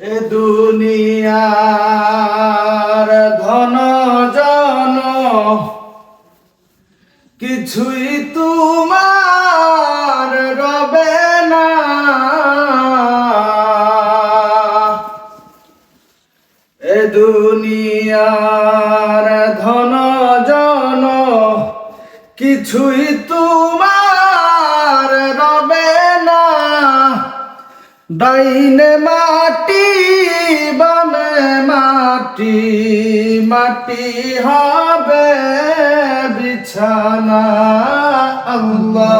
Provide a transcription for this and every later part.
এ দুনিয়ার ধন জন কিছুই তোমার রবে না। এ দুনিয়ার ধন জন কিছুই তোমার ডাইনে মাটি বামে মাটি মাটি হবে বিছানা। আল্লাহুম্মা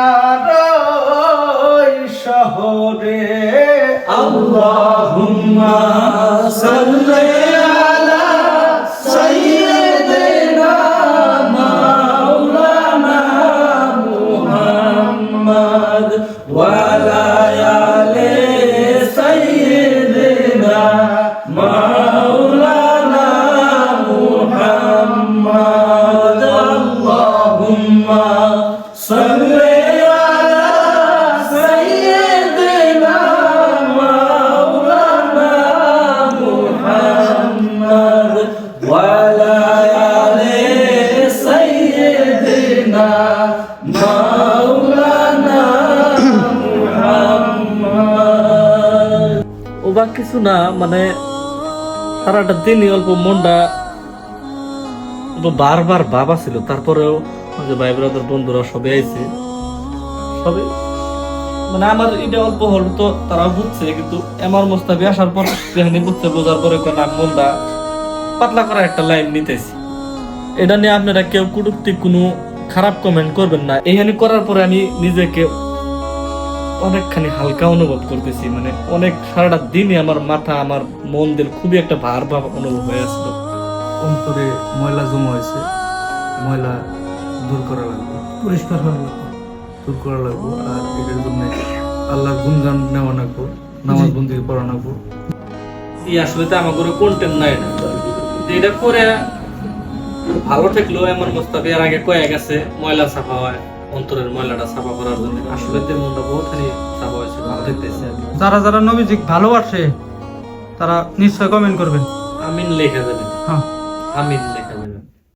মদিনার ওই শহরে আল্লাহুম্মা সাল্লি আলা সাইয়্যিদিনা মাওলানা মুহাম্মদ ওয়া আলি বা কিছু না মানে সারাটা দিনই অল্প মনটা বারবার বাবা ছিল তারপরেও যে ভাই ব্রাদার বন্ধুরা সবাই আইছে। সবে মানে আমার এটা অল্প হল তো তারা বুঝছে, কিন্তু আমার মোস্তাবি আসার পর কাহিনী বুঝতে বোঝার পরে কোন মনটা পাতলা করা একটা লাইন নিতেছি। এটা নিয়ে আপনারা কেউ কুটুক্তি কোনো খারাপ কমেন্ট করবেন না। এইখানে করার পরে আমি নিজেকে অনেকখানি হালকা অনুভব করতেছি মানে অনেক সারাটা দিনই আমার মাথা আমার মন দিল খুবই একটা ভার ভাব অনুভব হয়ে আসছিল অন্তরে ময়লা জমা হয়েছে ময়লা দূর করা লাগবে। পরিষ্কার হওয়া লাগবে। দূর করা লাগবে আর এটার জন্য আল্লাহর গুণগান নেওয়া লাগবে নামাজ বন্দি পড়া লাগবে। এই আসলে তো আমার কোনো কন্টেন্ট নাই এটা এটা করে ভালো থাকলেও এমন মোস্তাফি এর আগে কয়ে গেছে ময়লা সাফা হয়। অন্তরের ময়লাটা সাফা করার জন্য। আসলে তো মনটা বহুতখানি সাফা হয়েছে ভালো দেখতেছে যারা যারা নবীজিক ভালোবাসে তারা নিশ্চয় কমেন্ট করবেন। আমিন লেখা যাবে। হ্যাঁ। আমিন লেখা যাবে।